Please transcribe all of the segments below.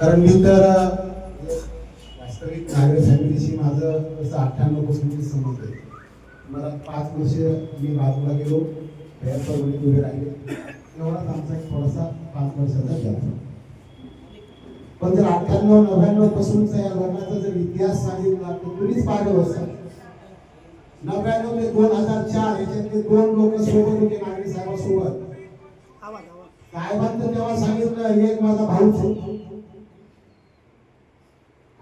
कारण मी तर वास्तविक नागरिक फॅमिलीशी माझं कसं अठ्ठ्याण्णव पासूनची संबंध आहे. मला पाच वर्ष मी बाजूला गेलो वडील उभे राहिले. एवढाच आमचा एक थोडासा पाच वर्षाचा गॅप पण जर अठ्ठ्याण्णव नव्याण्णव पासूनचा या लग्नाचा जर इतिहास सांगितला तर तुम्हीच पाहिलं बसा नव्याण्णव ते दोन हजार चार याच्यातले दोन लोक सोबत होते नागरी साहेबांसोबत. साहेबांचं तेव्हा सांगितलं एक माझा होता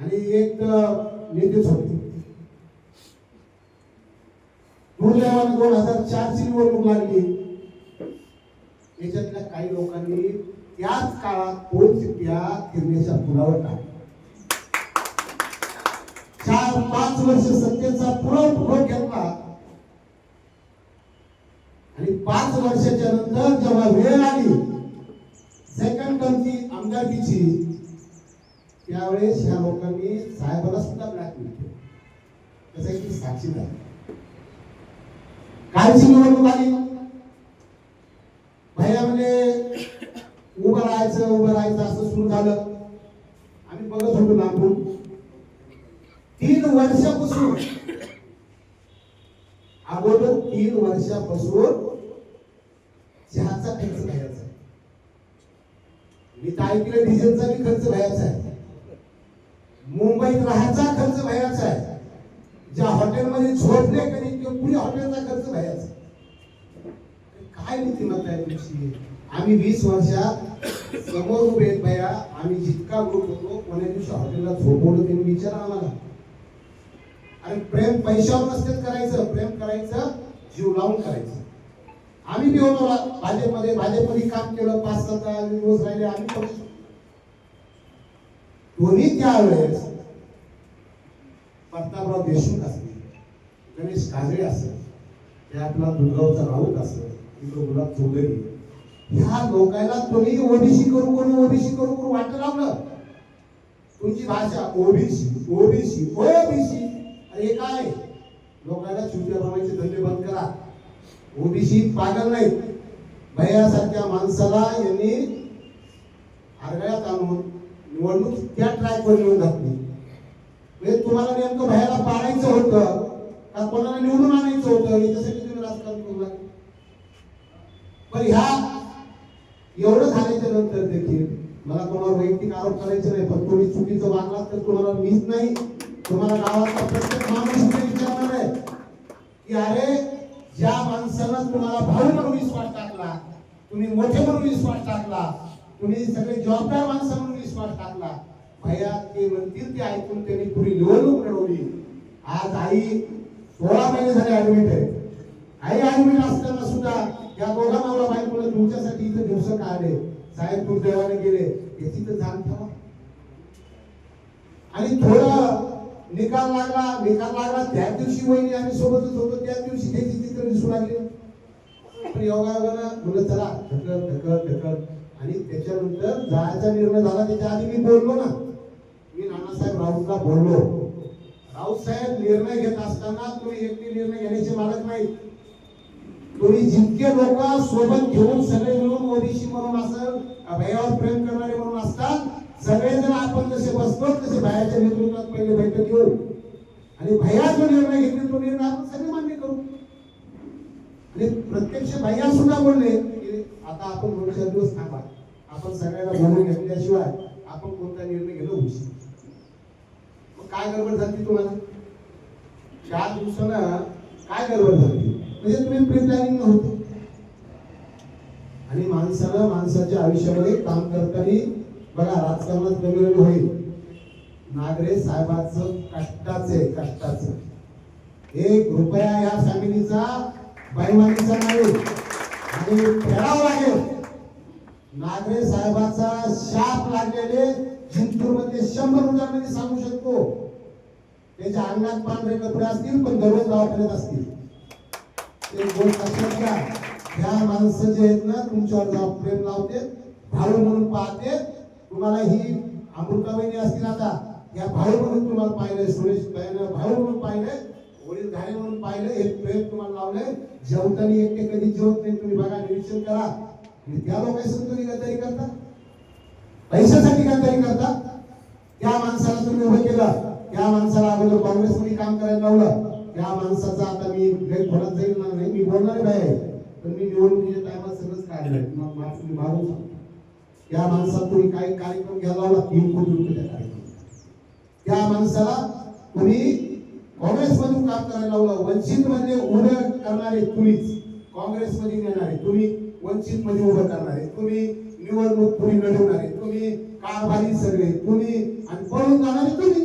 आणि एक नेतेच होते. दुर्दैवाने दोन हजार चार ची निवडणूक लागली. याच्यातल्या काही लोकांनी त्याच काळात दोन चिठ्ठ्या फिरण्याच्या पुलावर टाकल्या. चार पाच वर्ष सत्तेचा पुरव भोग घेतला आणि पाच वर्षाच्या नंतर जेव्हा वेळ आली सेकंड टर्मची आमदारकीची त्यावेळेस ह्या लोकांनी साहेबाला सुद्धा ब्लॅक केलं. त्याचा एक साक्षीदार कालची निवडणूक आली. भैया म्हणजे उभं राहायचं उभं राहायचं असं सुरू झालं. आम्ही बघत होतो लांबून तीन वर्षापासून अगोदर तीन वर्षापासून चहाचा खर्च घ्यायचा मी तर ऐकलं डिझेलचा मी खर्च व्हायचा आहे. मुंबईत राहायचा खर्च भयाचा आहे. ज्या हॉटेलमध्ये झोपले कधी किंवा पुढे हॉटेलचा खर्च भयाचा काय नीतिमत्ता आहे तुमची? आम्ही वीस वर्षात समोर उभे भया भैया. आम्ही जितका ग्रुप होतो कोण्या दिवशी हॉटेलला झोपवलं त्यांनी विचारा आम्हाला. आणि प्रेम पैशावर नसतेच करायचं. प्रेम करायचं जीव लावून करायचं. आम्ही बी होतो भाजपमध्ये. भाजपमध्ये काम केलं पाच सात दिवस राहिले आम्ही दोन्ही त्यावेळेस प्रतापराव देशमुख असतील गणेश काजळे असत ते आपला दुर्गावचा राऊत असत इकडं गुलाब चौधरी. ह्या लोकांना तुम्ही ओबीसी करू करू ओबीसी करू करू वाटत लावलं तुमची भाषा ओबीसी ओबीसी ओबीसी. अरे काय? लोकांना चुट्या बनवायचे धंदे बंद करा. ओबीसी पागल नाही भैयासारख्या माणसाला यांनी आरगळ्यात आणून निवडणूक त्या ट्रॅकवर येऊन घातली म्हणजे तुम्हाला नेमकं भैयाला पाडायचं होतं का कोणाला निवडून आणायचं होतं? याच्यासाठी तुम्ही राजकारण करू लागले. पण ह्या एवढं झाल्याच्यानंतर देखील मला कोणावर वैयक्तिक आरोप करायचे नाही पण तुम्ही चुकीचं वागलात तर तुम्हाला मीच नाही. तुम्हाला गावातला प्रत्येक माणूस विचारणार आहे की अरे ज्या माणसानं तुम्हाला भाऊ म्हणून विश्वास टाकला तुम्ही मोठे म्हणून विश्वास टाकला तुम्ही सगळे जबाबदार माणसं म्हणून विश्वास टाकला. भैया ते म्हणतील ते ऐकून त्यांनी पुढे निवडणूक लढवली. आज आई सोळा महिने झाले ऍडमिट आहे. आई ऍडमिट असताना सुद्धा या दोघा नवरा बायकोला तुमच्यासाठी इथं दिवस काढले. साहेब दुर्दैवाने गेले. याची तर जाण ठेवा आणि थोडं निकाल लागला. निकाल लागला. त्याच दिवशी वहिनी आम्ही सोबतच होतो. त्याच दिवशी त्याची चित्र दिसू लागले. पण योगायोगानं मुलं चला ढकल ढकल ढकल. आणि त्याच्यानंतर जायचा निर्णय झाला त्याच्या आधी मी बोललो ना. मी नानासाहेब राऊतला बोललो. राऊत साहेब निर्णय घेत असताना तुम्ही एकटे निर्णय घेण्याचे मालक नाही. तुम्ही जितके लोक सोबत घेऊन सगळे मिळून ओबीसी म्हणून असं भयावर प्रेम करणारे म्हणून असतात सगळेजण आपण जसे बसतो तसे भयाच्या नेतृत्वात पहिले बैठक घेऊ. आणि भया जो निर्णय घेतले तो निर्णय आपण सगळे मान्य करू. आणि प्रत्यक्ष भैया सुद्धा बोलले आता आपण दोन चार दिवस थांबा. आपण सगळ्यांना बोलून घेतल्याशिवाय आपण कोणता निर्णय घेणं होऊ शकतो मग काय गडबड झाली तुम्हाला? चार दिवसानं काय गडबड झाली? म्हणजे तुम्ही प्री प्लॅनिंग नव्हते. आणि माणसानं माणसाच्या आयुष्यामध्ये काम करताना बघा राजकारणात कमी होईल. नागरे साहेबांचं कष्टाचे आहे कष्टाचं. एक रुपया या फॅमिलीचा बैमानीचा नाही. आणि फेडावं लागेल नागरे साहेबाचा शाप लागलेले जिंतूरमध्ये शंभर रुपयामध्ये म्हणजे सांगू शकतो. त्याच्या अंगात पांढरे कपडे असतील पण दररोज दवाखान्यात असतील. ते गोष्ट लक्षात घ्या ह्या माणसं जे आहेत ना तुमच्यावर जाऊ प्रेम लावते भाऊ म्हणून पाहते तुम्हाला ही अमृताबाईनी असतील आता या भाऊ म्हणून तुम्हाला पाहिलंय सुरेश भाऊ म्हणून पाहिलंय वडील घाणे म्हणून पाहिलं हे प्रेम तुम्हाला लावलंय जेवताना एकटे कधी जेवत नाही तुम्ही बघा निरीक्षण करा. आणि त्या लोकांसून तुम्ही गद्दारी करता पैशासाठी गद्दारी करता त्या माणसाला तुम्ही उघड केला त्या माणसाला अगोदर काँग्रेसमध्ये काम करायला लावलं. त्या माणसाचा आता मी काही जाईल ना नाही मी बोलणार नाही पण मी निवडणुकीच्या टायमात सगळंच काढलं मग तुम्ही मारून त्या माणसात तुम्ही काही कार्यक्रम घ्यायला लावला तीन कोटी रुपये त्या त्या माणसाला तुम्ही काँग्रेसमधून काम करायला लावलं वंचित मध्ये उभं करणारे तुम्हीच. काँग्रेसमध्ये नेणारे तुम्ही वंचित मध्ये उभं करणारे तुम्ही निवडणूक तुम्ही लढवणारे तुम्ही कारभारी सगळे तुम्ही आणि पळून जाणारे तुम्ही.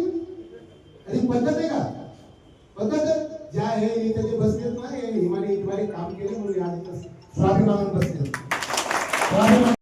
आणि पद्धत आहे का? पद्धत? आहे? ज्या हे त्याचे बसलेत ना हे हिमालय हिमालय काम केले म्हणून आज स्वाभिमान बसले स्वाभिमान